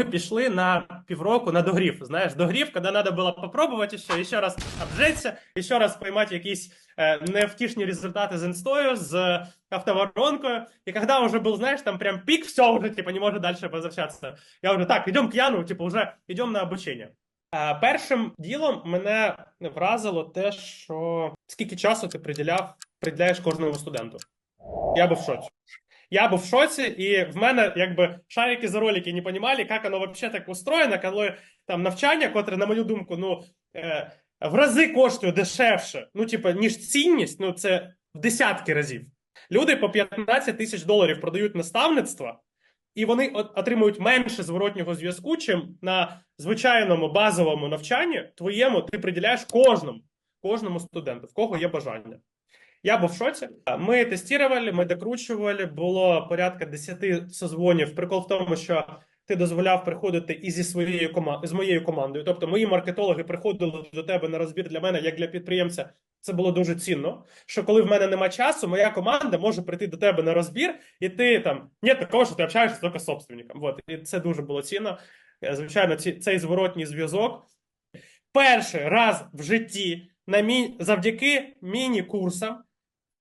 ми пішли на півроку на догрів. Знаєш, догрів, коли треба було попробувати ще, ще раз обжеться, ще раз поймати якісь е, невтішні результати з інстою, з автоворонкою. І коли вже був, знаєш, там прям пік, все, вже типу, не може далі возвращатися. Я вже так, йдемо к Яну, типу, вже йдемо на обучення. Е, першим ділом мене вразило те, що скільки часу ти приділяв, приділяєш кожному студенту. Я був в шоці. Я був в шоці, і в мене якби шарики за ролики не розуміли, як воно взагалі так устроєно, коли там навчання, котре, на мою думку, ну е, в рази коштує дешевше, ну, типу, ніж цінність, ну це в десятки разів. Люди по 15 тисяч доларів продають наставництво, і вони отримують менше зворотнього зв'язку, чим на звичайному базовому навчанні твоєму ти приділяєш кожному, кожному студенту, в кого є бажання. Я був в шоці. Ми тестували, ми докручували. Було порядка 10 созвонів. Прикол в тому, що ти дозволяв приходити і зі своєю кома... з моєю командою. Тобто, мої маркетологи приходили до тебе на розбір для мене, як для підприємця. Це було дуже цінно. Що коли в мене нема часу, моя команда може прийти до тебе на розбір, і ти там ні такого, що ти общаєшся тільки з собственником. Вот. І це дуже було цінно. Е, Звичайно, ці... цей зворотній зв'язок. Перший раз в житті на мі... завдяки міні-курсам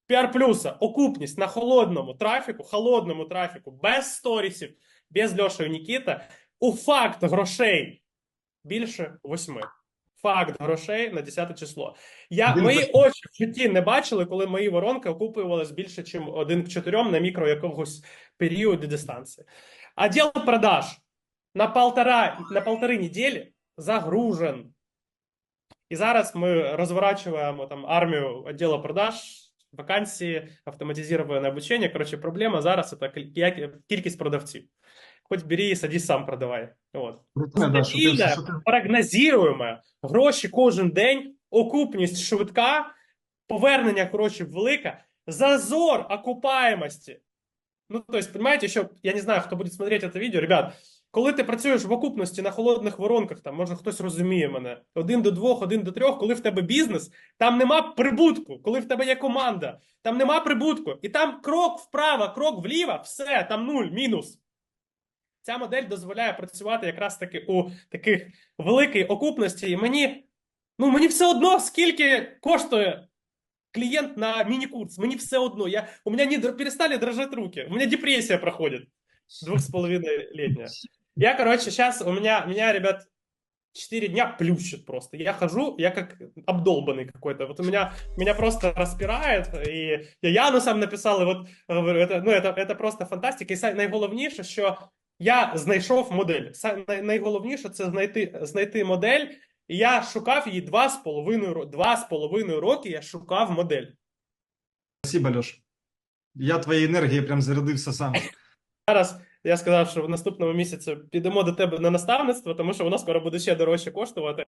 PR плюса окупність на холодному трафіку, холодному трафіку, без сторісів, без Льоша і Нікіта, у факт грошей більше восьми. Факт грошей на 10 число. Я Блін, мої очі в житті не бачили, коли мої воронки окупувалися більше, ніж один к чотирьом на мікро якогось періоду дистанції. Отдел продаж на полтора на полтори неділі загружен. І зараз ми розворачуємо там армію відділу продаж, вакансії, автоматизоване обучення. Коротше, проблема зараз це кіль- кількість продавців. Хоч бери і садись сам продавай. От. Ти, Стабільне, прогнозуємо, гроші кожен день, окупність швидка, повернення, коротше, велика, зазор окупаємості. Ну, то есть, понимаете, що, я не знаю, хто буде смотреть це відео, ребят, коли ти працюєш в окупності на холодних воронках, там, може хтось розуміє мене, один до двох, один до трьох, коли в тебе бізнес, там нема прибутку, коли в тебе є команда, там нема прибутку, і там крок вправо, крок вліво, все, там нуль, мінус. Ця модель дозволяє працювати якраз таки у таких великій окупності. І мені, ну, мені все одно, скільки коштує клиент на мини-курс. Мне все одно. Я, у меня не др- перестали дрожать руки. У меня депрессия проходит. Двух с половиной летняя. Я, короче, сейчас у меня, меня, ребят, 4 дня плющит просто. Я хожу, я как обдолбанный какой-то. Вот у меня, меня просто распирает. И я Яну сам написал, и вот говорю, это, ну, это, это просто фантастика. І са- найголовніше, що я знайшов модель. Са- най- Найголовніше це знайти, знайти модель, і я шукав її два з половиною два з половиною роки. Я шукав модель. Спасибо, Льош. Я твоєї енергії прям зарядився сам. Зараз я сказав, що в наступному місяці підемо до тебе на наставництво, тому що воно скоро буде ще дорожче коштувати.